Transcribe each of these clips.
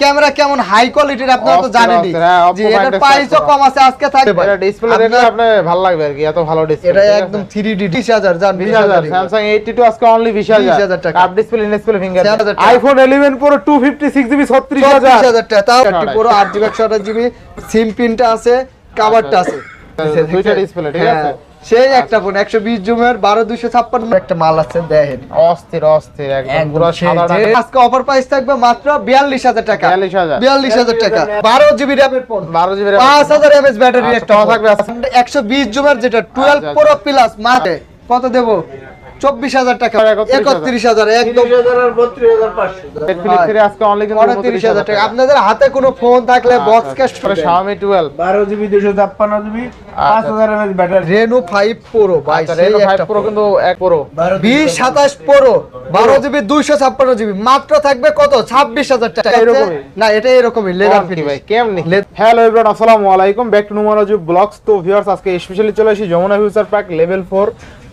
Camera কেমন? High কোয়ালিটির আপনারা তো জানেনই। যে X প্রাইসও কম আছে আজকে থাকবে। এটা ডিসপ্লে দেখলে আপনার ভালো লাগবে আর কি এত ভালো ডিসপ্লে এটা একদম 3D 20000 জান 20000 স্যামসাং 82 আজকে অনলি 20000 20,000 টাকা। কাপ ডিসপ্লে ডিসপ্লে ফিঙ্গার 6,000 টাকা। আইফোন 11 প্রো 256 জিবি 36000 36000 টাকা। তাও আচ্ছা, পুরো 8 জিবি 128 জিবি সিম পিনটা আছে কভারটা আছে। দুইটা ডিসপ্লে ঠিক আছে? হ্যাঁ, সেই একটা ফোন 120 জুমের 12256 একটা মাল আছে দেখেন অস্থির অস্থির একদম পুরো সাদা আজকে অফার প্রাইস থাকবে মাত্র 42000 টাকা। 42000 42000 টাকা। 12 জিবি র‍্যামের ফোন 12 জিবি 5000 এমএস ব্যাটারি একটা থাকবে থাকবে? 120 জুমের যেটা 12 আচ্ছা, প্রো প্লাস মাঠে কত দেব? 24000 টাকা। 31,000 31000 একদম। ফিলিপ 3 আজকে অনলি কিন্তু 39000 টাকা। আপনাদের হাতে কোনো ফোন থাকলে আচ্ছা, বক্স ক্যাশ পরে Xiaomi 12 বারো জিবি দুশো ছাপ্পান্ন জিবি পাঁচ হাজার এমএচ ব্যাটারি রেনো 5 প্রো ভাই আচ্ছা সেই Reno 5 একটা Pro কিন্তু এক প্রো বিশ সাতাশ প্রো বারো জিবি দুইশো ছাপ্পান্ন জিবি মাত্র থাকবে কত? ছাব্বিশ হাজার টাকা। এরকমই? না এটা এরকমই লেদার ফিনিশ ভাই কেমনি? হ্যালো এভরিওয়ান আসসালামু আলাইকুম। ব্যাক টু নুমারাজু ব্লগস তো ভিউয়ার্স আজকে স্পেশালি চলে আসি Jamuna future park level 4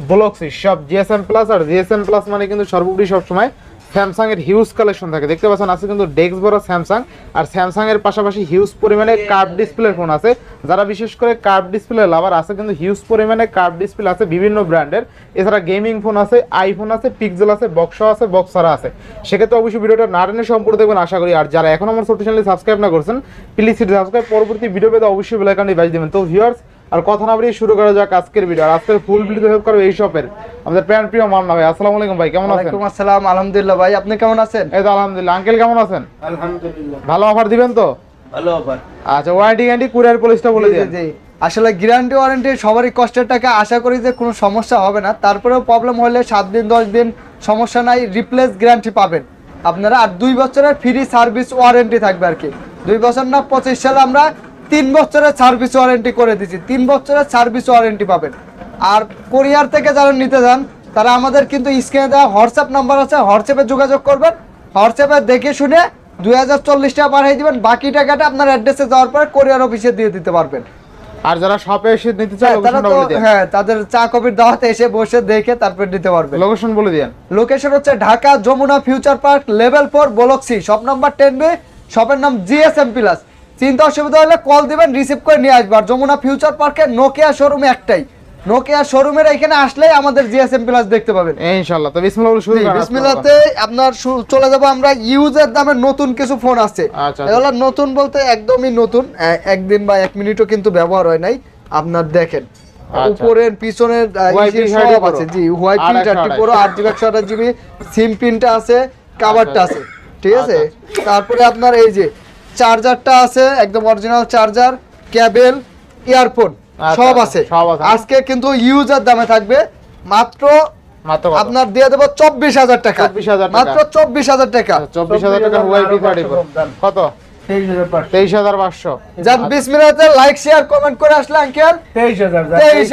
blogs সব জিএসএম প্লাস আর জিএসএম প্লাস মানে কিন্তু সর্বোপরি সব সময় স্যামসাং এর হিউজ কালেকশন থাকে। দেখতে পাচ্ছেন, আছে কিন্তু ডেস্ক বড় স্যামসাং আর স্যামসাং এর পাশাপাশি হিউজ পরিমাণে কার্ভ ডিসপ্লের ফোন আছে। যারা বিশেষ করে কার্ভ ডিসপ্লে লাভার আছে কিন্তু হিউজ পরিমাণে কার্ভ ডিসপ্লে আছে বিভিন্ন ব্র্যান্ডের। এছাড়া গেমিং ফোন আছে আইফোন আছে পিক্সেল আছে বক্সা আছে বক্সারা আছে। সেক্ষেত্রে অবশ্যই ভিডিওটা না টেনে সম্পূর্ণ দেখবেন, আশা করি। আর যারা এখন আমার ছোট চ্যানেলে সাবস্ক্রাইব না করছেন প্লিজ সাবস্ক্রাইব পরবর্তী ভিডিও পেতে অবশ্যই বেল আইকনটি বাজিয়ে দেবেন। তো ভিউয়ার্স আর কথা না বাড়িয়ে শুরু করা যাক আজকের ভিডিও আর আজকের ফুল ভিডিও হেল্প করবে এই শপের আমাদের প্যান প্রিয় মান্না ভাই আসসালামু আলাইকুম ভাই কেমন আছেন? ওয়ালাইকুম আসসালাম আলহামদুলিল্লাহ ভাই আপনি কেমন আছেন? এই তো আলহামদুলিল্লাহ। আঙ্কেল কেমন আছেন? আলহামদুলিল্লাহ। ভালো অফার দিবেন তো? ভালো অফার আচ্ছা ওয়ারেন্টি গ্যারান্টি কুরিয়ার পলিশটা বলে দিন। জি। আসলে গ্যারান্টি ওয়ারেন্টি সবারই কষ্টের টাকা আশা করি যে কোনো সমস্যা হবে না। তারপরেও প্রবলেম হলে সাত দিন দশ দিন সমস্যা নাই রিপ্লেস গ্যারান্টি পাবেন। আপনারা আর দুই বছরের ফ্রি সার্ভিস ওয়ারেন্টি থাকবে আর কি। দুই বছর না পঁচিশ সালে আমরা তিন বছরের সার্ভিস ওয়ারেন্টি করে দিচ্ছি তিন বছরের সার্ভিস ওয়ারেন্টি পাবেন। আর কোরিয়ার থেকে যারা নিতে যান তারা আমাদের কিন্তু স্ক্রিনে দেওয়া হোয়াটসঅ্যাপ নাম্বার আছে। হোয়াটসঅ্যাপে যোগাযোগ করবেন। হোয়াটসঅ্যাপে দেখে শুনে দুই হাজার চল্লিশ টাকা পাঠিয়ে দিবেন। বাকি টাকাটা আপনার অ্যাড্রেসে যাওয়ার পরে কোরিয়ার অফিসে দিয়ে দিতে পারবেন। আর যারা শপে এসে নিতে চায় হ্যাঁ, তারা তো হ্যাঁ তাদের চা কফির দাওয়াতে এসে বসে দেখে তারপর দিতে পারবে লোকেশন বলে দিন লোকেশন হচ্ছে Dhaka Jamuna future park level four বলক্সি shop number ten B শপের নাম জিএসএম প্লাস চিন্তা অসুবিধা হলে কল দিবেন রিসিভ করে নিয়ে আসবে। আর যমুনা ফিউচার পার্কের নোকিয়া শোরুমে একটাই। নোকিয়া শোরুমের এখানে আসলেই আমাদের জিএসএম প্লাস দেখতে পাবেন। ইনশাআল্লাহ তো বিসমিল্লাহ শুরু জি, করেন বিসমিল্লাতে আপনার চলে যাব আমরা ইউজের দামে নতুন কিছু ফোন আছে আচ্ছা। এগুলো নতুন বলতে একদমই নতুন। একদিন বা এক মিনিটও কিন্তু ব্যবহার হয় নাই। আপনার দেখেন আচ্ছা। উপরের পিছনের আহ, YP ইসে 30 সব আছে। জি হোয়াইট আর পিন চারটি। পুরো আট জিবি একশো আঠাশ জিবি সিম পিনটা আছে কাভারটা আছে। ঠিক আছে? তারপরে আপনার এই যে চার্জারটা আছে একদম অরিজিনাল চার্জার ক্যাবেল ইয়ারফোন আচ্ছা, সব আচ্ছা, আছে। আজকে কিন্তু ইউজার দামে থাকবে মাত্র আপনার দিয়ে দেবো চব্বিশ হাজার টাকা। মাত্র চব্বিশ হাজার টাকা। চব্বিশ হাজার টাকা কত? তেইশ হাজার পাঁচশো। তেইশ হাজার পাঁচশো। লাইক শেয়ার কমেন্ট করে আসলে আঙ্কেল তেইশ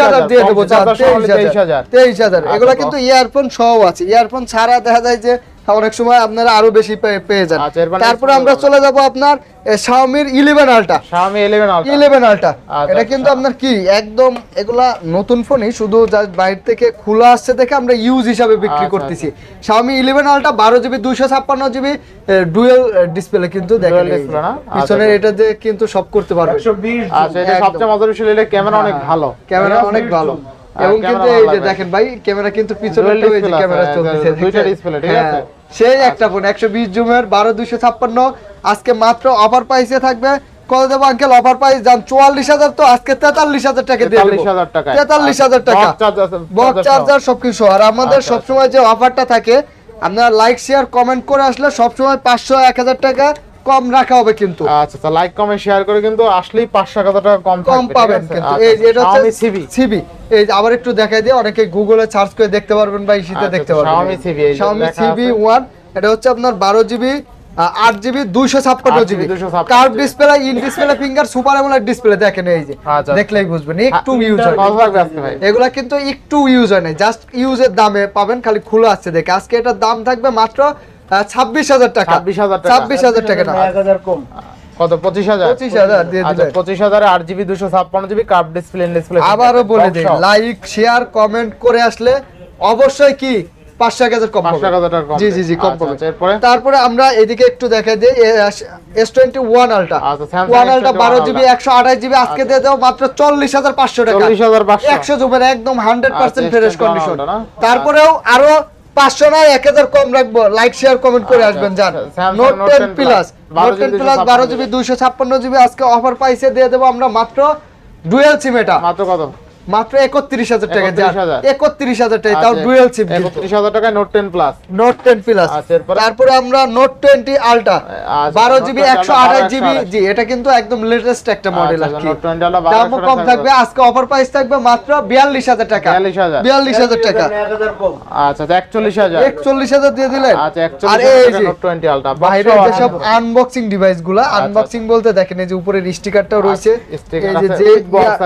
হাজার দিয়ে দেবো পঞ্চাশ হাজার সহ হলে তেইশ হাজার। তেইশ হাজার। আচ্ছা, এগুলো কিন্তু ইয়ারফোন সহ আছে। ইয়ারফোন ছাড়া দেখা যায় যে অনেক সময় আপনারা আরও বেশি পেয়ে- যান। আচ্ছা, তারপরে আমরা চলে যাব আপনার শাওমির eleven ultra Xiaomi 11 Ultra eleven ultra আচ্ছা, এটা কিন্তু আচ্ছা। আপনার কি একদম এগুলা নতুন ফোনই শুধু জাস্ট বাইরে থেকে খোলা আসছে দেখে আমরা ইউজ হিসাবে বিক্রি আচ্ছা, করতেছি। শাওমি ইলেভেন আলটা বারো জিবি দুইশো ছাপ্পান্ন জিবি ডুয়েল ডিসপ্লে কিন্তু দেখেন যে। পিছনের এটা দিয়ে কিন্তু সব করতে পারবে। আচ্ছা এটা সবচেয়ে মজার বিষয় হলো ক্যামেরা অনেক ভালো। ক্যামেরা অনেক ভালো। এবং কিন্তু এই যে দেখেন ভাই ক্যামেরা কিন্তু পিছনে ক্যামেরা চলতেছে দুইটা display, ঠিক হ্যাঁ, আছে? সেই একটা ফোন একশো বিশ জুমের বারো দুইশো ছাপ্পান্ন। আজকে মাত্র অফার প্রাইসে থাকবে। কত দেবো আঙ্কেল অফার প্রাইস যান চুয়াল্লিশ হাজার তো আজকে তেতাল্লিশ হাজার টাকা দিয়ে তেতাল্লিশ হাজার টাকা। বক্স চার্জার সবকিছু। আর আমাদের আচ্ছা, সবসময় যে অফারটা থাকে আপনারা লাইক শেয়ার কমেন্ট করে আসলে সবসময় পাঁচশো এক হাজার টাকা কম রাখা হবে কিন্তু। আচ্ছা আচ্ছা লাইক কমেন্ট শেয়ার করে কিন্তু আসলেই পাঁচশো টাকা কম কম পাবেন কিন্তু। আচ্ছা, এই যে এটা হচ্ছে CV সিবি এই যে আবার একটু দেখাই দিয়ে অনেকে গুগলে সার্চ করে দেখতে পারবেন বা ইসিতে আচ্ছা, দেখতে পারবেন। Xiaomi এই Xiaomi সিবি আছে। ওয়ান এটা হচ্ছে আপনার বারো জিবি আট জিবি দুইশো ছাপ্পান্ন GB curve display in display finger super AMOLED display দেখেন এই যে। আচ্ছা। দেখলেই বুঝবেন একটু হ্যাঁ, ইউজ হয় এগুলা কিন্তু একটু ইউজ হয় না জাস্ট ইউজের দামে পাবেন খালি খোলা আছে দেখে। আজকে এটার দাম থাকবে মাত্র ছাব্বিশ হাজার টাকা। 26,000 টাকা। ছাব্বিশ হাজার টাকা এক হাজার কম। কত? পঁচিশ হাজার? 25,000 দিয়ে আচ্ছা পঁচিশ হাজার আট জিবি দুশো ছাপ্পান্ন জিবি কার্ভ ডিসপ্লে ডিসপ্লে আবারও বলে দিই লাইক শেয়ার কমেন্ট করে আসলে অবশ্যই কি পাঁচশো এক হাজার কম জি জি জি কম আচ্ছা, পাবে তারপরে আমরা এদিকে একটু দেখাই দিই এস টোয়েন্টি ওয়ান আলটা আচ্ছা, ওয়ান আলটা বারো জিবি একশো আঠাশ জিবি আজকে দিয়ে মাত্র চল্লিশ হাজার পাঁচশো টাকা। একশো জুবের একদম হান্ড্রেড পার্সেন্ট ফ্রেশ কন্ডিশন তারপরেও আরও পাঁচশো না এক হাজার কম রাখব। লাইক শেয়ার কমেন্ট করে আচ্ছা, আসবেন যান note ten 10 plus note ten GB plus 256 বারো জিবি দুইশো ছাপ্পান্ন জিবি আজকে অফার পাইছে দিয়ে দেবো আমরা মাত্র ডুয়েল সিম এটা। মাত্র কত? মাত্র একত্রিশ হাজার টাকা 31,000 একত্রিশ হাজার। টাকা তাও আচ্ছা, ডুয়েল সিম একত্রিশ হাজার টাকায় note ten plus note ten plus আচ্ছা, তারপরে? আমরা নোট টোয়েন্টি আলটা আচ্ছা, বারো জিবি 20 একশো আঠাশ 12 জিবি 128 জি এটা কিন্তু একদম লেটেস্ট একটা মডেল আর আচ্ছা, কি। Note 20 Ultra, 12 দামও কম থাকবে আজকে অফার প্রাইস থাকবে মাত্র বিয়াল্লিশ হাজার টাকা। 42,000 বিয়াল্লিশ হাজার টাকা। আচ্ছা একচল্লিশ হাজার। একচল্লিশ হাজার দিয়ে দিলেন। আচ্ছা আর এই যে নোট টোয়েন্টি আলটা বাইরে যেসব আনবক্সিং ডিভাইসগুলা আনবক্সিং বলতে দেখেন এই যে স্টিকারটাও রয়েছে। এই যে আছে, যে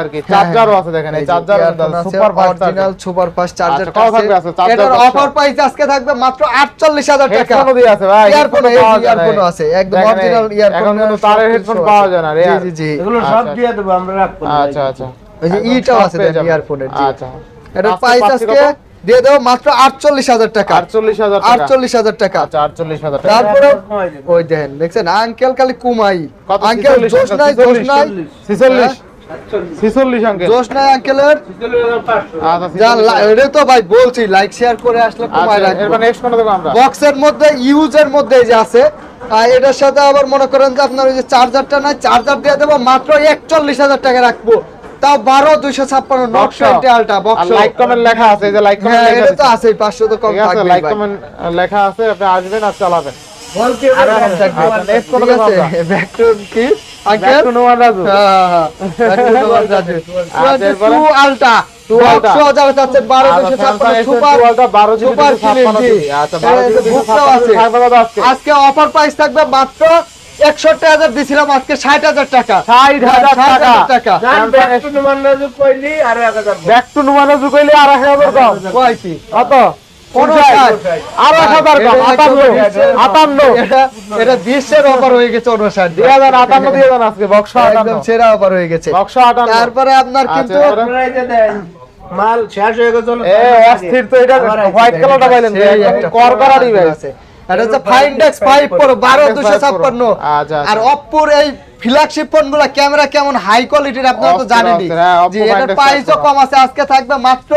আর কি, হ্যাঁ, charger ও আছে দেখেন, এই যে charger ও earphone আছে, super fast original super fast charger আচ্ছা, কত থাকবে আছে? এটার অফার প্রাইস আজকে থাকবে মাত্র 48000 টাকা। হেডফোনও দিয়ে আছে ভাই Earphone, headphone এই পাওয়া যায় না। earphone আছে, একদম দেখেন এই, এখন কিন্তু তারের হেডফোন পাওয়া যায় না রে জি জি জি। এগুলো আচ্ছা, সব আচ্ছা। দিয়ে দেবো আমরা রাখব আচ্ছা আচ্ছা। ওই যে ইটাও আছে পেয়ে দেখেন যাবেন। earphone-এর, জি। আচ্ছা। এটার প্রাইস আজকে দিয়ে দেবো মাত্র 48000 টাকা। আটচল্লিশ হাজার টাকা। 48000 টাকা। আচ্ছা আটচল্লিশ হাজার টাকা। তারপরে ওই দেখেন দেখছেন আঙ্কেল খালি কুমাই। কত? আঙ্কেল জোশ নাই জোশ নাই। ছিচল্লিশ। আঙ্কেল। আঙ্কেলের। আচ্ছা যা ছিচল্লিশ হাজার। এটা তো ভাই বলছি লাইক শেয়ার করে আসলে কমায় আচ্ছা রাখব। এরপর নেক্সট কোনটা দেবো আমরা? বক্সের মধ্যে ইউজের মধ্যে যে আছে আর এটার সাথে আবার মনে করেন যে আপনার ওই যে চার্জারটা নাই চার্জার দিয়ে দেবো মাত্র একচল্লিশ হাজার টাকা রাখব। তাও বারো দুইশো ছাপ্পান্ন বক্স আলটা বক্স লাইক কমেন্ট লেখা আছে যে লাইক হ্যাঁ কমেন্ট এটা তো আছেই পাঁচশো তো কম থাকবে লাইক কমেন্ট লেখা আছে আপনি আসবেন আর চালাবেন। আর আমরা? ব্যাক টু কি? Back uncle to Noman Raju back to the one Raju. এরপরে? 22 আলটা Two Ultra। 2 হাজার চাচ্ছে বারো দুশো Samsung ছাপ্পান্ন S22 super Ultra 12 GB super 256 clean, GB. জি। 12 জিবি এই যে বুকটাও 256 আছে। থাকবে কত আজকে? অফার প্রাইস থাকবে মাত্র একষট্টি হাজার দিছিলাম আজকে ষাট হাজার টাকা 60,000 ষাট হাজার টাকা ব্যাক টু নোমান কইলি আর এক হাজার কম। ব্যাক টু নোমান রাজু কইলে আর 1000 কম কয় কি? কত আর 1000 এটা 58 একদম- 58 এটা- এটা বিশ্বের অফার হয়ে গেছে উনষাট দুই হাজার আটান্ন দিয়ে আজকে বক্স একদম সেরা অফার হয়ে গেছে। বক্স আটান্ন। তারপরে আপনার আচ্ছা, কিন্তু এই যে মাল শেষ হয়ে গেছে এ অস্থির তো এটা হোয়াইট কালারটা পাইলেন সেই একদম একটা কর করা phone আছে। এটা হচ্ছে ফাইন্ডেক্স ফাইভ প্রো বারো দুশো ছাপ্পান্ন। আর। অপ্পোর এই ফ্ল্যাগশিপ ফোনগুলা ক্যামেরা কেমন হাই কোয়ালিটির আপনারা তো জানেনই অস্থির, হ্যাঁ, এটার প্রাইসও কম আছে আজকে থাকবে মাত্র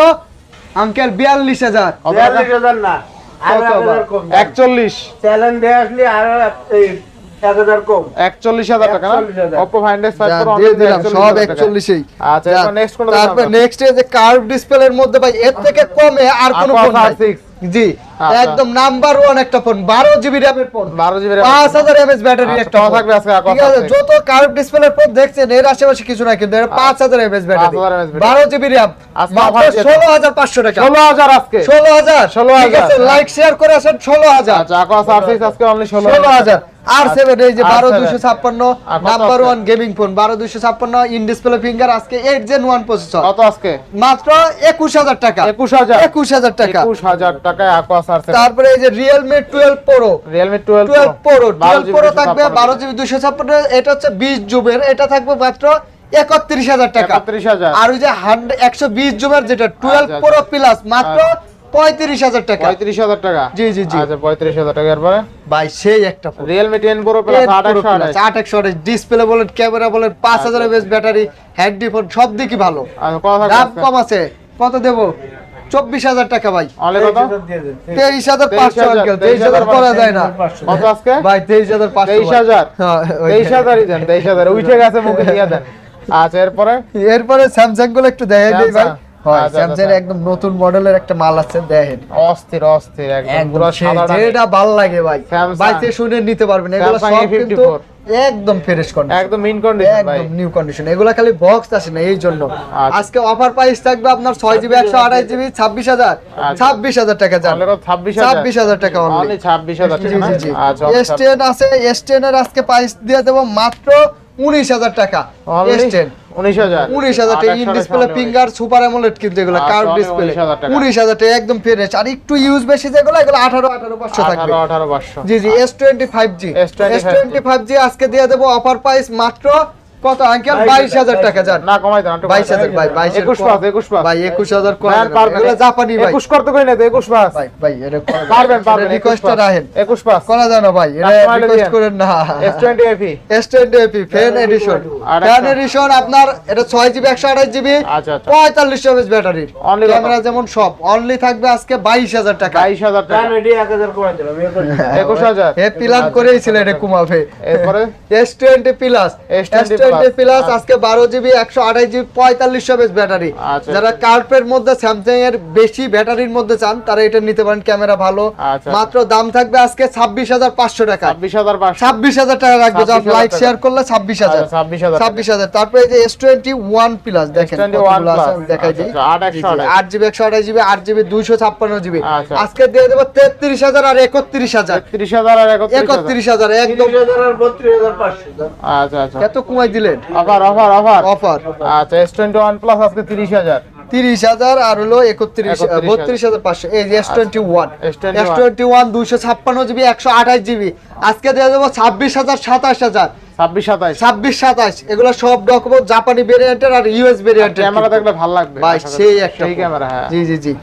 আঙ্কেল বিয়াল্লিশ হাজার। বিয়াল্লিশ হাজার না, আর। একচল্লিশ। চ্যালেঞ্জ দিয়ে আসলে আরও। একচল্লিশ হাজার টাকা না? 41,000 অপো ফাইন্ডেক্স ফাইভ যা, প্রো দিয়ে দিলাম সব একচল্লিশেই। নেক্সট কোনটা তারপর নেক্সট যে কার্ভ ডিসপ্লের মধ্যে ভাই এর থেকে কমে আর কোন Aqua ফোন নাই R6 জি আচ্ছা। একদম নাম্বার ওয়ান একটা ফোন বারো জিবি র্যামের ফোন বারো জিবি পাঁচ হাজার এমএস ব্যাটারি আচ্ছা, একটা থাকবে আজকে ঠিক আছে যত কার্ভ ডিসপ্লের ফোন দেখছেন এর আশেপাশে কিছু না কিন্তু এর পাঁচ হাজার এমএস ব্যাটারি বারো জিবি র্যাম ষোলো হাজার পাঁচশো টাকা। ষোলো হাজার আজকে। ষোলো হাজার। ষোলো হাজার। লাইক শেয়ার করে আসেন ষোলো হাজার। আচ্ছা আজকে ষোলো হাজার। আর সেভেন এই যে বারো দুশো ছাপ্পান্ন নাম্বার ওয়ান গেমিং ফোন বারো দুশো ছাপ্পান্ন ইন ডিসপ্লে ফিঙ্গার আজকে এইট জেন ওয়ান প্রসেসর কত আজকে? মাত্র একুশ হাজার টাকা। একুশ হাজার। একুশ হাজার টাকা। একুশ হাজার টাকায় সার্ভিস তারপরে এই যে Realme twelve pro Realme twelve twelve pro twelve pro থাকবে বারো জিবি দুশো ছাপ্পান্ন এটা হচ্ছে বিশ জুবের এটা থাকবে মাত্র একত্রিশ হাজার টাকা। আর ওই যে একশো বিশ জুমের যেটা টুয়েলভ আচ্ছা, প্রো প্লাস মাত্র পঁয়ত্রিশ হাজার টাকা। পঁয়ত্রিশ হাজার টাকা? জি, জি, জি। আচ্ছা পঁয়ত্রিশ হাজার টাকা। এরপরে? ভাই সেই একটা রিয়েলমি টেন প্রো প্লাস আট একশো আঠাশ। ডিসপ্লে বলেন ক্যামেরা বলেন পাঁচ হাজার এমএস ব্যাটারি হ্যান্ডি ফোন সব দিকই ভালো। কত থাকবে দাম কম আছে। কত দেবো? চব্বিশ হাজার টাকা ভাই। তেইশ হাজার পাঁচশো তেইশ হাজার করা যায় না। ভাই তেইশ হাজার তেইশ হাজার? হ্যাঁ, তেইশ যে। হাজারই দেন তেইশ হাজার। উঠে গেছে মুখে দিয়ে দেন। আচ্ছা এরপরে? এরপরে স্যামসাংগুলো একটু দেখেন দিই ভাই? হয় স্যামসাং আচ্ছা। একদম নতুন মডেলের একটা মাল আছে দেখেন। অস্থির অস্থির একদম একদম পুরো সেই, সাদা যেটা ভালো লাগে ভাই। Samsung। শুনে নিতে পারবেন এগুলো সব কিন্তু একদম ফ্রেশ কন্ডিশন একদম কন্ডিশন একদম নিউ কন্ডিশন এগুলা খালি বক্স আসে না এই জন্য। আচ্ছা। আজকে অফার প্রাইস থাকবে আপনার ছয় জিবি একশো আঠাশ জিবি ছাব্বিশ হাজার। আচ্ছা। ছাব্বিশ হাজার টাকা যান অনলি কত ছাব্বিশ হাজার। ছাব্বিশ হাজার টাকা অনলি আচ্ছা আছে এর আজকে প্রাইস দিয়ে দেবো মাত্র উনিশ হাজার টাকা। উনিশ হাজার। উনিশ হাজার টাকা। In display finger super AMOLED কিন্তু এগুলো আচ্ছা, ডিসপ্লে 19,000 উনিশ হাজার টাকা। একদম ফ্রেশ আর একটু ইউজ বেশি যেগুলো এগুলো আঠারো আঠারো পাঁচশো থাকবে। জি জি S twenty five G S twenty five G আজকে দিয়ে দেবো অফার প্রাইস মাত্র কত আঙ্কেল? বাইশ হাজার টাকা যান। না কমাই দেন একটু বাইশ হাজার ভাই বাইশ একুশ পাঁচ একুশ পাঁচ ভাই একুশ হাজার করে ভাই, পারবেন। জাপানি ভাই। একুশ করতে কই না তো একুশ পাঁচ ভাই ভাই এটা পারবেন পারবেন রিকোয়েস্টটা রাখেন। একুশ পাঁচ করা যায় না ভাই এটা রিকোয়েস্ট করেন না। S twenty FE S twenty FE fan edition fan edition আপনার এটা ছয় জিবি একশো আঠাশ জিবি আচ্ছা আচ্ছা। পঁয়তাল্লিশ এমএস ব্যাটারির। Only কত? ক্যামেরা যেমন সব অনলি থাকবে আজকে বাইশ হাজার টাকা। বাইশ হাজার টাকা। প্ল্যান এটি এক হাজার করে দিলাম এ একুশ হাজার। হে প্ল্যান করেই ছিল এটা কুমাবে। এরপরে? S twenty plus S S20 twenty plus আচ্ছা। আজকে বারো জিবি একশো আঠাশ জিবি পঁয়তাল্লিশ এমএস ব্যাটারি আচ্ছা। যারা কার্পের মধ্যে স্যামসাং এর বেশি ব্যাটারির মধ্যে চান তারা এটা নিতে পারেন ক্যামেরা ভালো আচ্ছা। মাত্র দাম থাকবে আজকে ছাব্বিশ হাজার পাঁচশো টাকা ছাব্বিশ হাজার পাঁচশো ছাব্বিশ হাজার টাকা রাখব যা 26,000 লাইক শেয়ার করলে ছাব্বিশ হাজার আচ্ছা, 26,000 ছাব্বিশ তারপরে এই যে এস টোয়েন্টি ওয়ান প্লাস দেখেন S21 দেখাই দিই আচ্ছা, আট একশো আঠাশ। আট জিবি একশো আঠাশ জিবি আট জিবি দুইশো ছাপ্পান্ন জিবি আচ্ছা। আজকে দিয়ে দেবো তেত্রিশ হাজার আর একত্রিশ হাজার তেত্রিশ হাজার আর একত্রিশ হাজার। একত্রিশ হাজার একদম তিরিশ হাজার আর বত্রিশ হাজার পাঁচশো দাম। আচ্ছা আচ্ছা কত কমাই দিলেন? অফার অফার অফার অফার আচ্ছা এস টোয়েন্টি ওয়ান প্লাস আজকে তিরিশ হাজার। তিরিশ হাজার আর হলো একত্রিশ বত্রিশ হাজার পাঁচশো। এই S twenty one S twenty one দুইশো ছাপ্পান্ন জিবি একশো আঠাশ জিবি। আজকে দিয়ে দেবো ছাব্বিশ হাজার সাতাশ হাজার। ছাব্বিশ সাতাশ। এগুলো সব ডকুমেন্ট জাপানি ভেরিয়েন্টের আর ইউএস ভেরিয়েন্টের ক্যামেরা দেখলে ভালো লাগবে। ভাই সেই একটা ক্যামেরা হ্যাঁ। জি জি জি।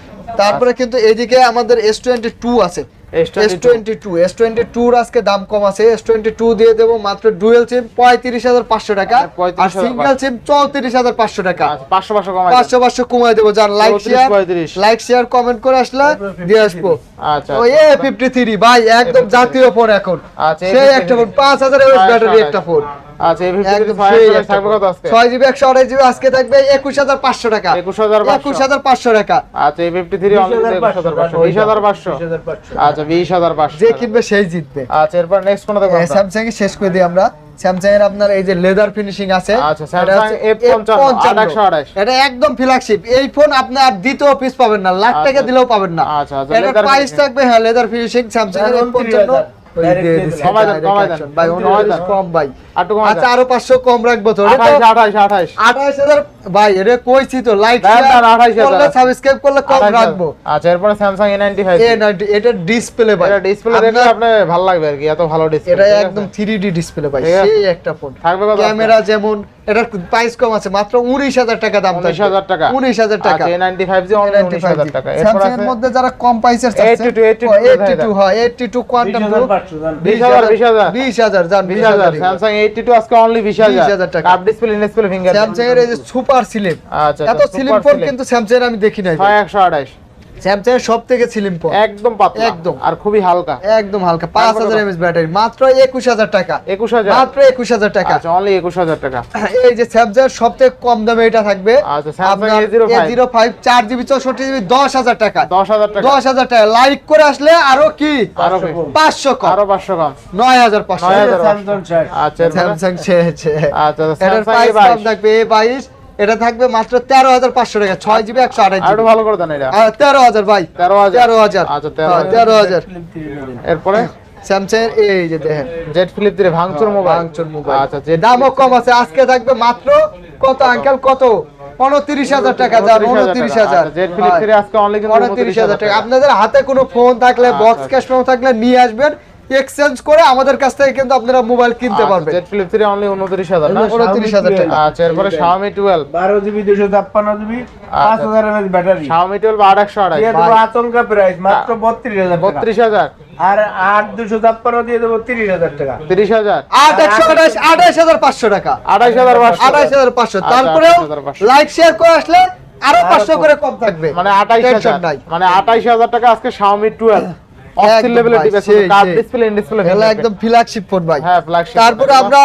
তারপরে কিন্তু এদিকে আমাদের এস টোয়েন্টি টু আছে। S S22 twenty two S twenty টুর আজকে দাম কম আছে। এস টোয়েন্টি টু দিয়ে দেবো মাত্র ডুয়েল সিম পঁয়ত্রিশ হাজার পাঁচশো টাকা। আর সিঙ্গেল সিম চৌত্রিশ হাজার পাঁচশো টাকা। পাঁচশো পাঁচশো কমাই পাঁচশো পাঁচশো কমাই দেবো। যার like share like share comment করে আসলে দিয়ে আসব। আচ্ছা ও এ ফিফটি থ্রি ভাই একদম জাতীয় ফোন এখন। আচ্ছা, সেই একটা ফোন পাঁচ হাজার ব্যাটারি একটা ফোন আচ্ছা এই ভিডিওতে সেই থাকবে কত আজকে? ছয় জিবি একশো আড়াই জিবি আজকে থাকবে একুশ হাজার পাঁচশো টাকা। 21,500 একুশ হাজার পাঁচশো টাকা। আচ্ছা এই অনলি আচ্ছা 20500 যে কিনবে সেই জিতবে। আচ্ছা এরপর নেক্সট কোনটা দেখব আমরা? স্যামসাং এ শেষ করে দিই আমরা। স্যামসাং এর আপনার এই যে লেদার ফিনিশিং আছে আচ্ছা স্যামসাং F55 এটা একদম ফ্ল্যাগশিপ এই ফোন আপনি আর দ্বিতীয় পিস পাবেন না লাখ টাকা দিলেও পাবেন না। আচ্ছা আচ্ছা লেদার প্রাইস থাকবে হ্যাঁ লেদার ফিনিশিং স্যামসাং এর 55 আরও পাঁচশো কম রাখব তো এটা তো আঠাইশ আঠাইশ। আঠাইশ আঠাইশ হাজার ভাই এটা কইছি তো লাইক দেন, দেন, 28,000 করলে সাবস্ক্রাইব করলে কম রাখব। আচ্ছা এরপরে স্যামসাং এ নাইনটি ফাইভ এটা ডিসপ্লে ভাই। ডিসপ্লে দেখলে আপনার- আপনার ভালো লাগবে আর কি এত ভালো ডিসপ্লে এটা একদম থ্রি ডি ডিসপ্লে ভাই সেই একটা ফোন থাকবে ক্যামেরা যেমন এটার প্রাইস কম আছে মাত্র 19000 টাকা দাম 19000 টাকা। 19000 টাকা। আছে 95 জি 19000 টাকা। এরপর আছে মধ্যে যারা কম প্রাইসের 82 82 82 কোয়ান্টাম 20000 20000 20000 জান। 20000 স্যামসাং 82 আজকে অনলি 20000 টাকা। কাপ ডিসপ্লে ডিসপ্লে ফিঙ্গার স্যামসাং এর এই যে সুপার স্লিম আচ্ছা এত স্লিম ফোন কিন্তু স্যামসাং এর আমি দেখি নাই। 128 স্ন্যাপচ্যাট সব থেকে স্লিম ফোন একদম পাতলা। একদম। আর খুবই হালকা। একদম হালকা। 5000 এমএস ব্যাটারি। মাত্র 21000 টাকা। 21000 মাত্র 21000 টাকা। আচ্ছা অনলি 21000 টাকা। এই যে স্ন্যাপচ্যাট সব থেকে কম দামে এটা থাকবে। আচ্ছা স্যামসাং A05 4GB 64GB 10000 টাকা। 10000 টাকা। 10000 টাকা। লাইক করে আসলে আরও কি? আরও 500 কম। আরও 500 কম। 9500 9500 আচ্ছা স্যামসাং শেষ। আচ্ছা স্যামসাং আচ্ছা, এর এটা থাকবে মাত্র তেরো হাজার পাঁচশো টাকা। ছয় জিবি একশো আঠাশ আর ভালো করে দেন এটা। তেরো হাজার ভাই। তেরো হাজার? তেরো হাজার। আচ্ছা তেরো হ্যাঁ, হাজার তেরো হাজার। এরপরে? স্যামসাং এই যে দেখেন। জেড ফ্লিপ দিয়ে ভাঙচুর মোবাইল। ভাঙচুর মোবাইল। আচ্ছা দামও কম আছে। আজকে থাকবে মাত্র কত আঙ্কেল? কত? উনত্রিশ হাজার টাকা উনত্রিশ হাজার আজকে অনলি উনত্রিশ হাজার টাকা। আপনাদের হাতে কোনো ফোন থাকলে আচ্ছা, বক্স আচ্ছা। ক্যাশ মেমো থাকলে নিয়ে আসবেন। এক্সচেঞ্জ করে আমাদের কাছ থেকে কিন্তু আপনারা মোবাইল কিনতে পারবেন। জেড ফ্লিপ থ্রি অনলি উনত্রিশ হাজার না? এগুলো উনত্রিশ হাজার টাকা। আচ্ছা এরপরে শাওমি টুয়েলভ বারো জিবি দুশো ছাপ্পান্ন জিবি পাঁচ হাজার ব্যাটারি। আট একশো আড়াই। দিয়ে দেবো আচমকা প্রাইস মাত্র বত্রিশ হাজার টাকা। বত্রিশ হাজার। আর আট দুশো ছাপ্পান্ন দিয়ে দেবো তিরিশ হাজার টাকা। তিরিশ হাজার। আট একশো আঠাশ আঠাশ হাজার পাঁচশো টাকা। আঠাইশ হাজার পাঁচশো। আঠাশ হাজার পাঁচশো। আচ্ছা, তারপরেও লাইক শেয়ার করে আসলে আরও পাঁচশো করে কম থাকবে। মানে আঠাইশ Tension হাজার। নাই। মানে আঠাইশ হাজার টাকা আজকে শাওমি টুয়েলভ অস্থির একদম লেভেলের ডিভাইস সেই, ডিসপ্লে ইন ডিসপ্লে এগুলো একদম ফ্ল্যাগশিপ ফোন ভাই। হ্যাঁ ফ্ল্যাগশিপ তারপরে আমরা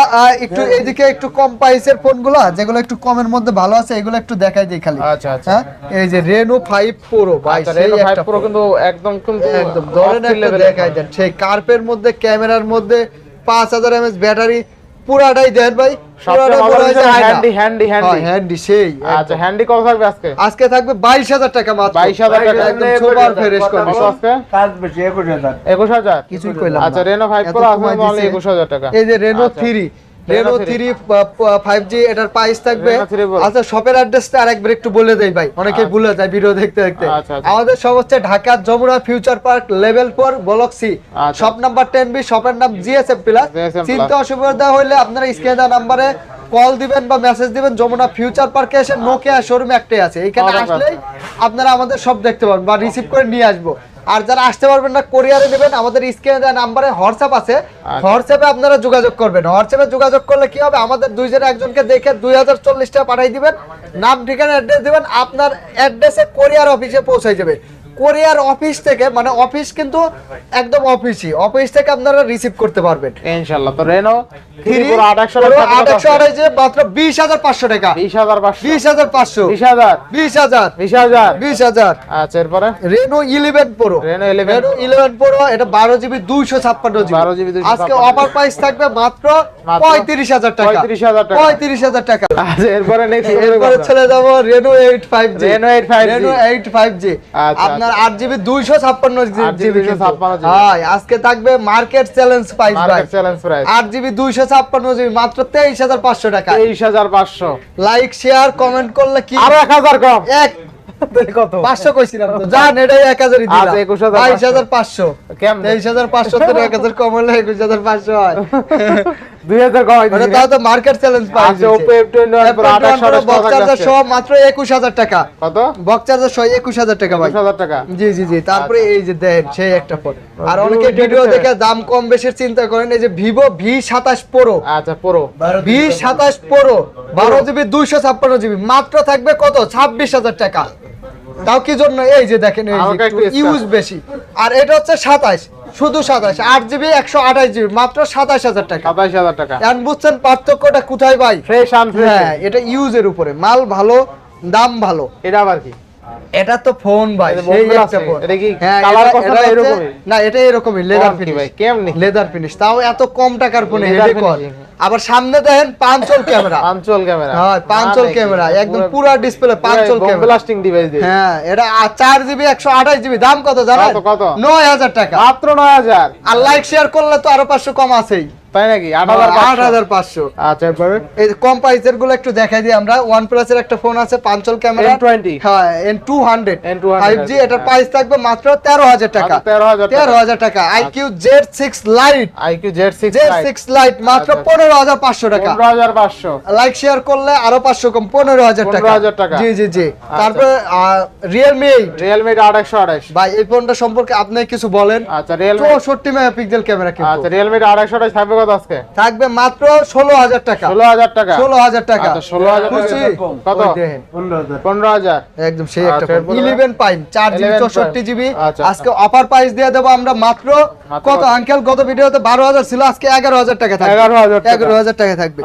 একটু এদিকে একটু কম প্রাইসের ফোনগুলো যেগুলো একটু কমের মধ্যে ভালো আছে এগুলো একটু দেখাই দিই খালি। আচ্ছা আচ্ছা। হ্যাঁ? এই যে রেনো ফাইভ প্রো ভাই আচ্ছা। কিন্তু একদম কিন্তু একদম ধরেন একটা দেখাই দেন। সেই কার্পের মধ্যে ক্যামেরার মধ্যে পাঁচ হাজার এমএস ব্যাটারি পুরাটাই দেন ভাই হ্যান্ডি হ্যান্ডি হ্যান্ডি সেই আচ্ছা হ্যান্ডি কত থাকবে আজকে? আজকে থাকবে 22000 টাকা মাত্র। 22000 টাকা। একদম সুপার কিছুই কইলাম আচ্ছা রেনো 5 প্রো আছে টাকা। এই যে Reno three Reno 3 three five G এটার প্রাইস থাকবে Reno 3 বল। আচ্ছা শপের অ্যাড্রেসটা আরেকবার একটু বলে দেই ভাই অনেকে আচ্ছা। ভুলে যায় ভিডিও দেখতে দেখতে আচ্ছা, আচ্ছা। আমাদের সব হচ্ছে Dhaka Jamuna Future Park level four block C. Shop number ten B শপের নাম জিএসএফ প্লাস চিন্তা অসুবিধা হলে আপনারা স্ক্রিনে দেওয়া নাম্বারে কল দিবেন বা মেসেজ দিবেন যমুনা ফিউচার পার্কে এসে নোকিয়া শোরুম একটাই আছে। এখানে আচ্ছা, আসলেই আপনারা আমাদের সব দেখতে পারবেন বা রিসিভ করে নিয়ে আসব। আর যারা আসতে পারবেন না কোরিয়ারে নেবেন আমাদের স্ক্রিনে দেওয়া নাম্বারে হোয়াটসঅ্যাপ আছে। হোয়াটসঅ্যাপে আপনারা যোগাযোগ করবেন। হোয়াটসঅ্যাপে যোগাযোগ করলে কি হবে? আমাদের দুইজনে একজনকে দেখে দুই হাজার চল্লিশ টাকা পাঠিয়ে দিবেন। নাম ঠিকানা অ্যাড্রেস দিবেন। আপনার অ্যাড্রেসে কোরিয়ার অফিসে পৌঁছে যাবে। কোরিয়ার অফিস থেকে মানে অফিস কিন্তু একদম অফিসই অফিস থেকে আপনারা রিসিভ করতে পারবেন। ইনশাআল্লাহ তো রেনো থ্রি পুরো আঠাশশো আটশো আড়াইশে মাত্র বিশ হাজার পাঁচশো টাকা। বিশ হাজার পাঁচশো। বিশ হাজার পাঁচশো। বিশ হাজার। বিশ হাজার। বিশ হাজার। বিশ হাজার। আচ্ছা এরপরে? Reno eleven pro Reno 11 Reno eleven pro এটা বারো জিবি দুইশো ছাপ্পান্ন জিবি। 12 GB 256 আজকে অফার প্রাইস থাকবে মাত্র মাত্র পঁয়ত্রিশ হাজার টাকা। 35,000 টাকা। পঁয়ত্রিশ হাজার টাকা। আচ্ছা এরপরে নেক্সট এরপরে চলে যাব Reno eight five G Reno 8 5G Reno eight five G আচ্ছা, আপনার আট জিবি দুইশো ছাপ্পান্ন জিবি 256 হ্যাঁ আজকে থাকবে market challenge price challenge price. আট জিবি দুইশো ছাপ্পান্ন জিবি মাত্র তেইশ হাজার পাঁচশো টাকা। তেইশ হাজার পাঁচশো। লাইক শেয়ার কমেন্ট করলে কি আরও এক হাজার কম। এক পাঁচশো কইছিলাম তো। জান এটাই এক হাজারই দিলাম। আচ্ছা, 21,500 বাইশ হাজার পাঁচশো। তেইশ হাজার পাঁচশো এক হাজার কম হলে একুশ হাজার পাঁচশো হয়। পাই আচ্ছা তারপরে এই যে সেই একটা ফোন আর অনেকে ভিডিও দেখে দাম কম বেশির চিন্তা করেন এই যে ভিভো ভি সাতাশ প্রো আচ্ছা পুরো ভি সাতাশ প্রো বারো জিবি দুইশো ছাপ্পান্ন জিবি মাত্র থাকবে কত? ছাব্বিশ হাজার টাকা। তাও কি জন্য? এই যে দেখেন এই একটু ইউজ বেশি। আর এটা হচ্ছে সাতাশ শুধু সাতাশ আট জিবি একশো আঠাশ জিবি মাত্র সাতাশ হাজার টাকা। সাতাইশ হাজার টাকা। এখন বুঝছেন পার্থক্যটা কোথায় ভাই? ফ্রেশ হ্যাঁ এটা ইউজের উপরে। মাল ভালো দাম ভালো। এটা আবার কি? এটা তো ফোন ভাই সেই একটা ফোন এটা কি হ্যাঁ না এরকমই? না এটা এরকমই লেদার ফিনিশ ভাই কেমনি? লেদার ফিনিশ তাও এত কম টাকার ফোনে হেডে আবার সামনে দেখেন পাঁচল ক্যামেরা পাঞ্চুয়াল ক্যামেরা হ্যাঁ পাঁচল ক্যামেরা একদম পুরো ডিসপ্লে পাঁচল ক্যামেরা ব্লাস্টিং ডিভাইস দিয়ে। হ্যাঁ এটা আ- চার জিবি একশো আঠাশ জিবি দাম কত জানেন? কত, কত? নয় হাজার টাকা। মাত্র নয় হাজার। আর লাইক শেয়ার করলে তো আরও পাঁচশো কম আছেই। তাই নাকি? আট হাজার হাজার পাঁচশো। আচ্ছা এরপরে? এই কম প্রাইসেরগুলো একটু দেখাই দিই আমরা। ওয়ান একটা ফোন আছে পাঁচল ক্যামেরা N20 হ্যাঁ N two hundred N200 five G এটার প্রাইস থাকবে মাত্র তেরো হাজার টাকা। 13,000 তেরো হাজার টাকা। IQOO Z six lite iQOO Z six Z six lite মাত্র আচ্ছা। পনেরো হাজার পাঁচশো টাকা। পনেরো হাজার পাঁচশো। লাইক শেয়ার করলে আরও পাঁচশো কম পনেরো হাজার টাকা। 15,000 টাকা। জি জি জি। তারপরে রিয়েলমি রিয়েলমি আড়াইশো আড়াইশ। ভাই এই ফোনটা সম্পর্কে আপনি কিছু বলেন। আচ্ছা রিয়েলমি চৌষট্টি মেগাপিক্সেল ক্যামেরা আচ্ছা রিয়েলমি আড়াইশো আড়াইশ থাকবে কত আজকে? থাকবে মাত্র ষোলো হাজার টাকা। ষোলো হাজার টাকা? ষোলো হাজার টাকা। 16,000 টাকা। খুশি? কম। কত? ওই পনেরো হাজার। একদম সেই একটা ইলেভেন পাইম চার জিবি চৌষট্টি জিবি। আজকে অফার প্রাইস দিয়ে দেবো আমরা মাত্র মাত্র কত? কত? আঙ্কেল গত ভিডিওতে বারো হাজার ছিল আজকে এগারো হাজার টাকা থাকবে। 11,000 টাকা। এগারো হাজার টাকা থাকবে।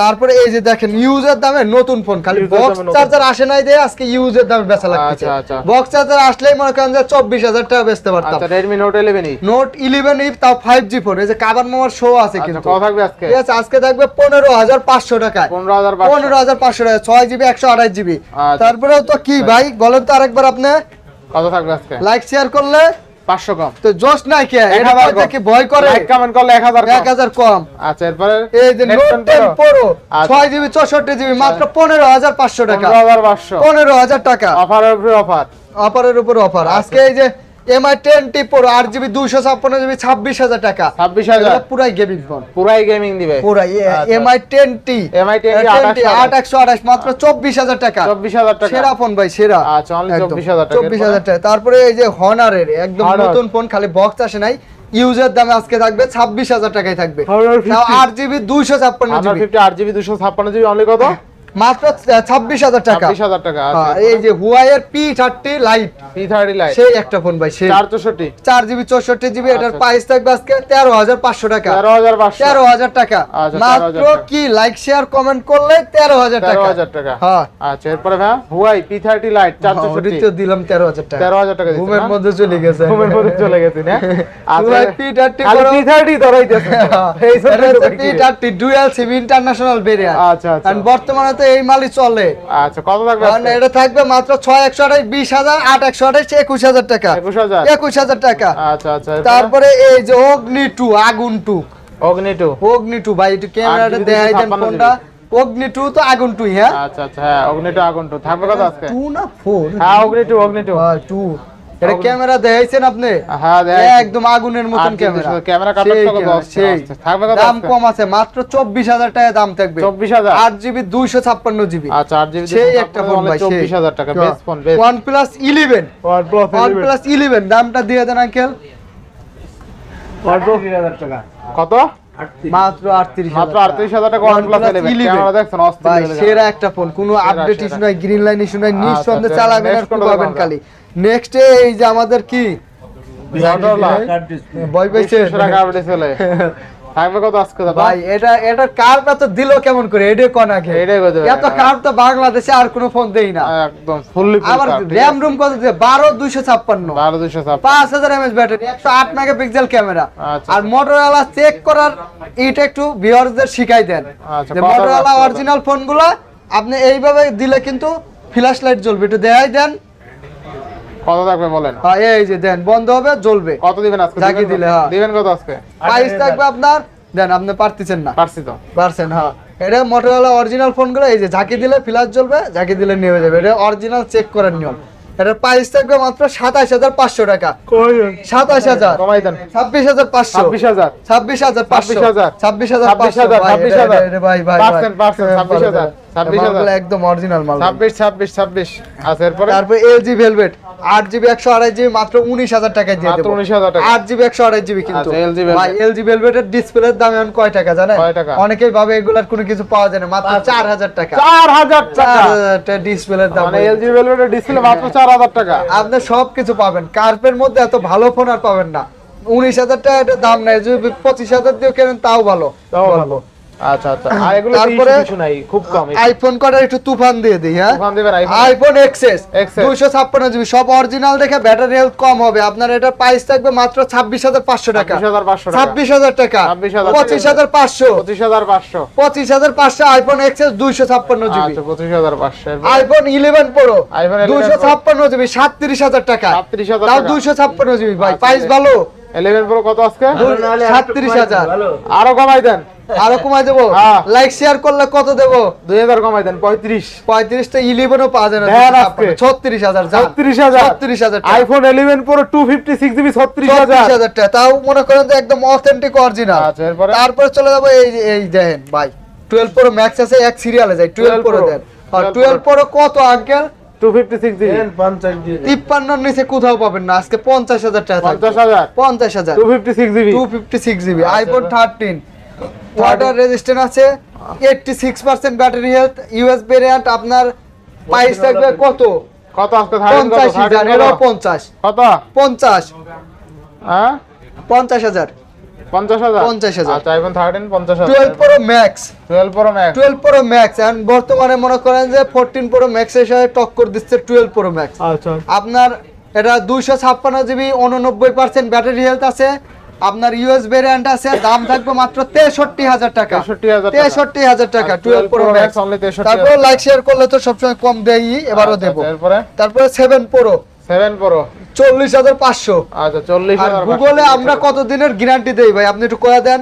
তারপরে এই যে দেখেন ইউজের দামে নতুন ফোন খালি বক্স চার্জার আসে নাই দিয়ে আজকে ইউজের দামে বেচা লাগতেছে। আচ্ছা, আচ্ছা। বক্স চার্জার আসলেই মনে করেন যে চব্বিশ হাজার টাকা বেচতে পারতাম। Redmi note eleven note eleven তাও ফাইভ জি ফোন এই যে কাবার মামার শো আছে আচ্ছা কিন্তু। কত থাকবে আজকে? ঠিক আছে আজকে থাকবে পনেরো হাজার পাঁচশো টাকায়। পনেরো হাজার পাঁচশো। পনেরো হাজার পাঁচশো টাকা ছয় জিবি একশো আঠাশ জিবি। আচ্ছা। তারপরেও তো কি ভাই? বলেন তো আরেকবার আপনি। কত থাকবে আজকে? লাইক শেয়ার করলে পাঁচশো কম। তো জোশ নাই কে? এটা কম। কি ভয় করে? লাইক কমেন্ট করলে এক হাজার এক কম। আচ্ছা এরপরে এই যে note one ten Pro। Pro আচ্ছা। জিবি চৌষট্টি জিবি মাত্র পনেরো হাজার পাঁচশো টাকা। পনেরো হাজার পাঁচশো। পনেরো হাজার টাকা। অফারের উপরে অফার অফারের উপর অফার আজকে এই যে এমআই জিবি দুইশো ছাপ্পান্ন জিবি ছাব্বিশ হাজার টাকা। ছাব্বিশ হাজার। পুরাই গেমিং ফোন পুরাই গেমিং দিবে পুরাই আচ্ছা। এমআই MI 10T আট একশো আঠাশ মাত্র চব্বিশ হাজার টাকা। চব্বিশ হাজার টাকা। সেরা ফোন ভাই সেরা। আচ্ছা, only 24,000 চব্বিশ হাজার টাকা। তারপরে এই যে হনারের একদম নতুন ফোন খালি বক্স আসে নাই। ইউজের দামে আজকে থাকবে ছাব্বিশ হাজার টাকায় থাকবে। Honor 50 আট জিবি দুইশো ছাপ্পান্ন জিবি। আট জিবি দুশো ছাপ্পান্ন জিবি অনলি কত? মাত্র ছাব্বিশ হাজার টাকা। ছাব্বিশ হাজার টাকা আচ্ছা, হ্যাঁ, এই যে হুয়াইয়ের P thirty lite P thirty lite সেই একটা ফোন ভাই সেই। চার চৌষট্টি। চার জিবি চৌষট্টি জিবি এটার আচ্ছা। প্রাইস থাকবে আজকে তেরো হাজার পাঁচশো টাকা। তেরো হাজার পাঁচশো। তেরো হাজার টাকা। আচ্ছা, মাত্র কি লাইক শেয়ার কমেন্ট করলে তেরো হাজার টাকা। হাজার টাকা। হ্যাঁ। আচ্ছা এরপরে ভাই হুয়াই পি থার্টি লাইট চার চৌষট্টি। তো দিলাম তেরো হাজার টাকা। তেরো হাজার টাকা ঘুমের মধ্যে চলে গেছে। ঘুমের মধ্যে চলে গেছি না? Huawei P30 খালি করো। পি থার্টি ধরাইতেছে এই জন্য এটা হচ্ছে তো দেখি। P30 dual SIM international variant। আচ্ছা আচ্ছা। বর্তমানে তো এই মালই চলে। আচ্ছা কত থাকবে এটা থাকবে মাত্র ছয় একশো আঠাশ বিশ হাজার আট একশো আঠাশ একুশ হাজার টাকা। একুশ হাজার? টাকা। আচ্ছা আচ্ছা তারপরে এই যে অগ্নি টু আগুন টু। অগ্নি টু? অগ্নি টু ভাই একটু ক্যামেরাটা দেখাই দেন 56 ফোনটা। অগ্নি টু তো আগুন টু হ্যাঁ? আচ্ছা আচ্ছা হ্যাঁ অগ্নি টু আগুন টু। থাকবে কত আজকে? টু না ফোর। হ্যাঁ অগ্নি টু অগ্নি টু। টু। এটা ক্যামেরা দেখাইছেন আপনি? হ্যাঁ একদম আগুনের মতন ক্যামেরা। ক্যামেরা আচ্ছা, থাকবে কত দাম কম আছে মাত্র চব্বিশ হাজার টাকা দাম থাকবে। চব্বিশ হাজার? আট জিবি দুইশো ছাপ্পান্ন জিবি। আচ্ছা আট জিবি সেই একটা ফোন ভাই চব্বিশ হাজার টাকা best phone best eleven OnePlus eleven দামটা দিয়ে দেন আঙ্কেল হাজার টাকা। কত। মাত্র আটত্রিশ মাত্র আটত্রিশ হাজার টাকা ওয়ান প্লাস ক্যামেরা দেখছেন অস্থির ভাই সেরা একটা ফোন। কোনো আপডেট। ইস্যু নাই গ্রিন লাইন ইস্যু নাই। নিঃসন্দেহে আচ্ছা, চালাবেন আর next পাবেন খালি। নেক্সট এই যে আমাদের কি? বয়। পাইছে চলে। থাকবে কত আজকে ভাই এটা এটা কার্ভ এত দিল কেমন করে? এটা কোন আগে? এটাই কত এত কার্ভ তো বাংলাদেশে আর কোনো ফোন দেই না। একদম ফুললি আবার র্যাম রুম কত দিয়ে এমএস ব্যাটারি মেগাপিক্সেল ক্যামেরা। আর মোটরওয়ালা চেক করার এটা একটু ভিউয়ারদের শিখাই দেন। আচ্ছা, যে কত মোটরওয়ালা অরিজিনাল ফোনগুলো আপনি এইভাবে দিলে কিন্তু ফ্ল্যাশ লাইট জ্বলবে। একটু দেখাই দেন। কত থাকবে বলেন? হ্যাঁ এই যে দেন বন্ধ হবে জ্বলবে। কত দিবেন আজকে? কত? দিলে, হ্যাঁ। দিবেন কত আজকে? প্রাইস থাকবে আপনার দেন আপনি পারতেছেন না। পারছি তো। পারছেন হ্যাঁ। এটা মোটরওয়ালা অরিজিনাল ফোনগুলো এই যে ঝাঁকি দিলে ফ্ল্যাশ জ্বলবে ঝাঁকি দিলে নিয়ে যাবে। এটা অরিজিনাল চেক করার নিয়ম। এটার প্রাইস থাকবে মাত্র সাতাশ হাজার পাঁচশো টাকা। সাতাশ হাজার। ছাব্বিশ হাজার পাঁচশো। ছাব্বিশ হাজার। ছাব্বিশ হাজার পাঁচশো। ছাব্বিশ হাজার। ছাব্বিশ হাজার ছাব্বিশ পাঁচশো হাজার, ভাই, এটা-। এটা- ভাই ছাব্বিশ হাজার, একদম অরিজিনাল মাল ছাব্বিশ ছাব্বিশ ছাব্বিশ। এরপরে? তারপরে এলজি ভেলভেট আট জিবি একশো আড়াই জিবি মাত্র উনিশ হাজার টাকায় দিয়ে মাত্র 19,000 টাকা। জিবি জিবি কিন্তু। আচ্ছা, ভাই এলজি ভেলভেটের ডিসপ্লের দাম এখন কয় টাকা জানেন? কয় টাকা? অনেকেই ভাবে এগুলার কোনো কিছু পাওয়া যায় না মাত্র টাকা। টাকা। ডিসপ্লের দাম মানে এলজি ভেলভেটের ডিসপ্লে মাত্র চার হাজার টাকা। আপনি সব কিছু পাবেন কার্পের মধ্যে এত ভালো ফোন আর পাবেন না। উনিশ হাজার টাকা দাম নাই। যদি পঁচিশ হাজার দিয়ে কেনেন তাও ভালো। তাও ভালো। আচ্ছা আচ্ছা। আর এগুলো তারপরে কিছু নাই খুব কম। আইফোন কটার একটু তুফান দিয়ে দিই হ্যাঁ? ওখান দেবেন আইফোন আইফোন এক্সএস দুইশো ছাপ্পান্ন জিবি সব অরিজিনাল দেখে ব্যাটারি হেলথ কম হবে। আপনার এটার প্রাইস থাকবে মাত্র ছাব্বিশ হাজার পাঁচশো টাকা। ছাব্বিশ হাজার পাঁচশো টাকা। ছাব্বিশ হাজার টাকা। 26,000 পঁচিশ হাজার পাঁচশো। পঁচিশ হাজার পাঁচশো। পঁচিশ হাজার পাঁচশো আইফোন এক্সএস দুইশো ছাপ্পান্ন জিবি আচ্ছা? আইফোন ইলেভেন প্রো iPhone 11 দুইশো ছাপ্পান্ন জিবি সাতত্রিশ হাজার টাকা। 37,000 তাও টাকা। দুইশো ছাপ্পান্ন জিবি ভাই আচ্ছা, প্রাইস ভালো? 11 প্রো কত আজকে? দুই- ভালো নাহলে আরেকটু 36,000 ভালো। আরও কমাই দেন। আরও কমাই দেবো। লাইক শেয়ার করলে কত দেবো? দুই হাজার কমাই দেন পঁয়ত্রিশ। পঁয়ত্রিশটা ইলেভেনও পাওয়া যায় না দেন আজকে। ছত্রিশ হাজার ছত্রিশ হাজার। ছত্রিশ হাজার টাকা। IPhone eleven pro two fifty six GB ছত্রিশ ছত্রিশ হাজার হাজার টাকা। তাও মনে করেন যে একদম অথেন্টিক অরিজিনাল আচ্ছা তারপরে চলে যাব এই এই দেখেন ভাই। টুয়েলভ প্রো ম্যাক্স আছে এক সিরিয়ালে যায় টুয়েলভ 12 প্রো দেন। 12 টুয়েলভ প্রো কত uncle two fifty six GB দেন পঞ্চাশ দিয়ে দেন। তিপ্পান্নর নিচে কোথাও পাবেন না আজকে পঞ্চাশ হাজার টাকা পঞ্চাশ হাজার? পঞ্চাশ হাজার। Two fifty six GB two fifty six GB iPhone thirteen water resistant আছে। Eighty six percent battery health US variant আপনার প্রাইস থাকবে কত? কত আজকে পঞ্চাশ হাজার এটাও 13 কত? পঞ্চাশ। কত? পঞ্চাশ। হ্যাঁ? পঞ্চাশ হাজার। পঞ্চাশ হাজার? 50,000 আচ্ছা আইফোন থার্টিন পঞ্চাশ হাজার। Twelve pro max twelve pro max twelve pro max and বর্তমানে মনে করেন যে ফোরটিন প্রো ম্যাক্স এর সাথে টক্কর দিচ্ছে টুয়েলভ প্রো ম্যাক্স আচ্ছা। আপনার এটা দুইশো ছাপ্পান্ন জিবি উননব্বই পার্সেন্ট ব্যাটারি হেলথ আছে। আপনার ইউএস ভেরিয়েন্ট আছে দাম থাকবে মাত্র তেষট্টি হাজার টাকা। তেষট্টি হাজার টাকা। টুয়েলভ 12 প্রো ম্যাক্স তারপরে লাইক শেয়ার করলে তো সবসময় কম দেই এবারও দেবো। আচ্ছা, তারপরে সেভেন প্রো সেভেন প্রো চল্লিশ হাজার পাঁচশো। আচ্ছা চল্লিশ গুগলে আমরা কত দিনের গ্যারান্টি দেই ভাই? আপনি একটু করে দেন।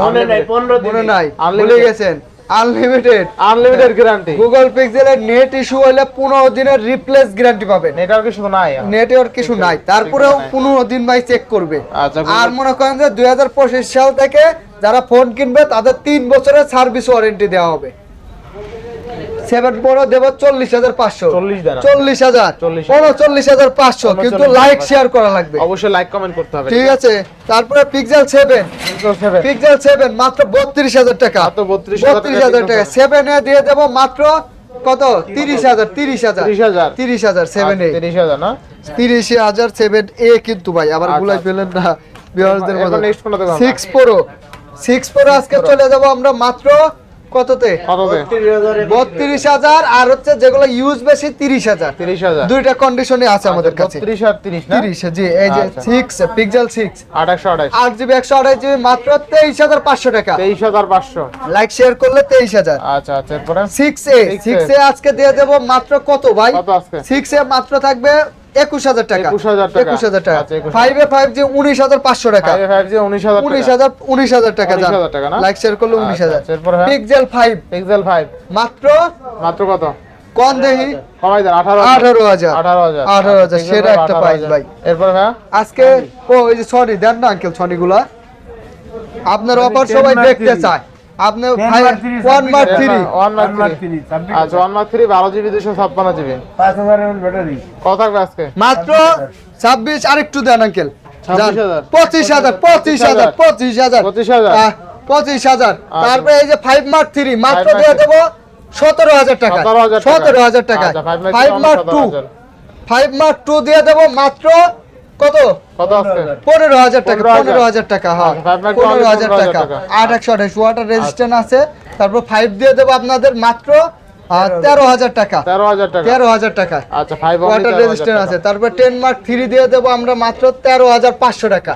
মনে নাই পনেরো মনে দিন নাই ভুলে গেছেন। আনলিমিটেড আনলিমিটেড গ্যারান্টি গুগল পিক্সেলের নেট ইস্যু হলে পনেরো দিনের রিপ্লেস গ্যারান্টি পাবেন। নেটওয়ার্ক কিছু নাই। নেটওয়ার্ক কিছু নাই। তারপরেও নাই। পনেরো দিন ভাই চেক করবে। আচ্ছা, আর মনে করেন যে দুই হাজার পঁচিশ সাল থেকে যারা ফোন কিনবে তাদের তিন বছরের সার্ভিস ওয়ারেন্টি দেওয়া হবে। সেভেন প্রো দেব চল্লিশ হাজার পাঁচশো। চল্লিশ হাজার। উনচল্লিশ হাজার পাঁচশো। কিন্তু লাইক শেয়ার করা লাগবে। অবশ্যই লাইক কমেন্ট করতে হবে। ঠিক আছে। তারপরে Pixel seven seven Pixel seven মাত্র বত্রিশ হাজার টাকা। বত্রিশ হাজার টাকা সেভেনে দিয়ে দেবো মাত্র কত? তিরিশ হাজার তিরিশ হাজার। তিরিশ হাজার। সেভেন এ তিরিশ হাজার না? তিরিশ হাজার সেভেন এ কিন্তু ভাই আবার আচ্ছা। গুলাই ফেলেন না। বিহারদের দেখাবো? সিক্স প্রো সিক্স প্রো আজকে চলে যাব আমরা মাত্র কততে? হাজারে বত্রিশ হাজার আর হচ্ছে যেগুলো ইউজ বেশি তিরিশ হাজার। তিরিশ হাজার। দুইটা কন্ডিশনে আছে আমাদের কাছে। আর তিরিশ না? তিরিশ জি এই যে আচ্ছা। সিক্স পিক্সেল সিক্স আঠাশশো আঠাশ। আট জিবি একশো জিবি মাত্র তেইশ হাজার পাঁচশো টাকা। তেইশ হাজার পাঁচশো। লাইক শেয়ার করলে তেইশ হাজার। আচ্ছা আচ্ছা সিক্স এ 6A সিক্স এ আজকে দিয়ে দেবো মাত্র কত ভাই? সিক্স এ মাত্র থাকবে একুশ হাজার টাকা। একুশ হাজার টাকা। 21,000 ফাইভ এ উনিশ হাজার পাঁচশো টাকা। ফাইভ ফাইভ জি উনিশ হাজার উনিশ হাজার টাকা 19,000 টাকা না? লাইক শেয়ার করলে উনিশ হাজার। এরপরে? পিক্সেল ফাইভ পিক্সেল ফাইভ মাত্র? মাত্র কত? কোন দেখি। কমাই দেন আঠারো আঠারো হাজার। আঠারো হাজার। আঠারো হাজার ঠিক আছে, সেরা একটা প্রাইস ভাই। এরপরে ভাইয়া আজকে ও ওই যে দেন না আঙ্কেল আপনার অফার সবাই দেখতে চায়। আপনি 10 ভাই mark three, ওয়ান মার্ক হাজার। থ্রি ওয়ান মার্ক থ্রি আচ্ছা ওয়ান মার্ক থ্রি বারো জিবি দুশো ছাপ্পান্ন জিবি পাঁচ হাজার ব্যাটারি কত থাকবে আজকে? মাত্র ছাব্বিশ আরেকটু দেন আঙ্কেল 26,000 পঁচিশ হাজার পঁচিশ হাজার। পঁচিশ হাজার 25,000 আহ, পঁচিশ হাজার। আচ্ছা। তারপরে এই যে ফাইভ মার্ক থ্রি মাত্র 5 mark দিয়ে। দেবো সতেরো হাজার টাকা। 17,000 টাকা। সতেরো হাজার টাকা। Five mark two 17,000 five mark two দিয়ে দেবো মাত্র কত? কত হাজার। টাকা 15,000 পনেরো হাজার। টাকা হ্যাঁ। আচ্ছা, five mark two পনেরো হাজার 15,000 টাকা। টাকা। আট একশো আঠাশ ওয়াটার রেজিস্ট্যান্ট আছে। তারপর ফাইভ দিয়ে দেবো আপনাদের মাত্র তেরো হাজার। টাকা। তেরো হাজার টাকা। তেরো হাজার টাকা। আচ্ছা ফাইভ ওয়াটার রেজিস্ট্যান্ট আছে। তারপর টেন মার্ক থ্রি দিয়ে দেবো আমরা মাত্র তেরো হাজার পাঁচশো টাকা।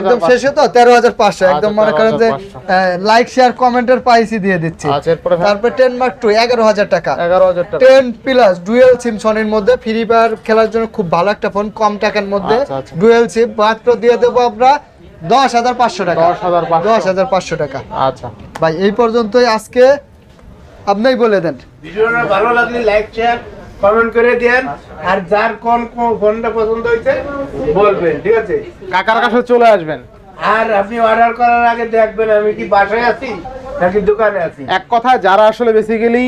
একদম শেষে তো তেরো হাজার পাঁচশো। আচ্ছা, একদম মনে করেন যে লাইক শেয়ার কমেন্টের প্রাইসই দিয়ে দিচ্ছি। আচ্ছা এরপরে ভাই? তারপর টেন মার্ক টু এগারো হাজার টাকা। এগারো হাজার টাকা। টেন প্লাস ডুয়েল সিম সনির মধ্যে ফ্রি ফায়ার খেলার জন্য খুব ভালো একটা ফোন কম টাকার মধ্যে আচ্ছা, আচ্ছা। ডুয়েল সিম মাত্র দিয়ে দেবো আমরা দশ হাজার পাঁচশো টাকা। দশ হাজার পাঁচশো টাকা। আচ্ছা। ভাই এই পর্যন্তই আজকে। আপনিই বলে দেন। ভিডিওটা ভালো লাগলে লাইক শেয়ার কমেন্ট করে দেন আর যার কোন কোন ফোনটা পছন্দ হয়েছে বলবেন ঠিক আছে? কাকার কাছে চলে আসবেন। আর আপনি অর্ডার করার আগে দেখবেন আমি কি বাসায় আছি নাকি দোকানে আছি? এক কথা যারা আসলে বেসিক্যালি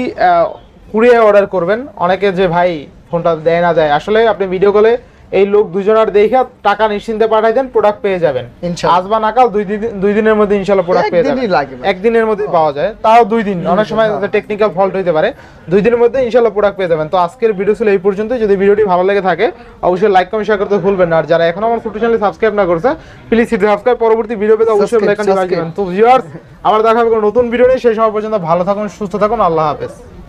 কুড়িয়ে অর্ডার করবেন অনেকে যে ভাই ফোনটা দেয় না যায়। আসলে আপনি ভিডিও কলে এই লোক দুজনের দেখে টাকা নিশ্চিন্তে পাঠাই দেন প্রোডাক্ট পেয়ে যাবেন। ইনশাআল্লাহ। আজ বা নাকাল দুই দিন দুই দিনের মধ্যে ইনশাল্লাহ প্রোডাক্ট পেয়ে যাবেন। একদিনের মধ্যে পাওয়া যায়। তাও দুই দিন। অনেক সময় টেকনিক্যাল ফল্ট হইতে পারে। দুই দিনের মধ্যে ইনশাল্লাহ প্রোডাক্ট পেয়ে যাবেন। তো আজকের ভিডিও ছিল এই পর্যন্ত যদি ভিডিওটি ভালো লেগে থাকে অবশ্যই লাইক কমেন্ট শেয়ার করতে ভুলবেন না। আর যারা এখনও আমার ফুটু চ্যানেল সাবস্ক্রাইব না করছে প্লিজ সাবস্ক্রাইব পরবর্তী ভিডিও পেতে অবশ্যই দিবেন subscribe। তো ভিউয়ার্স আবার দেখা হবে নতুন ভিডিও নিয়ে। সেই সময় পর্যন্ত ভালো থাকুন সুস্থ থাকুন। আল্লাহ হাফেজ।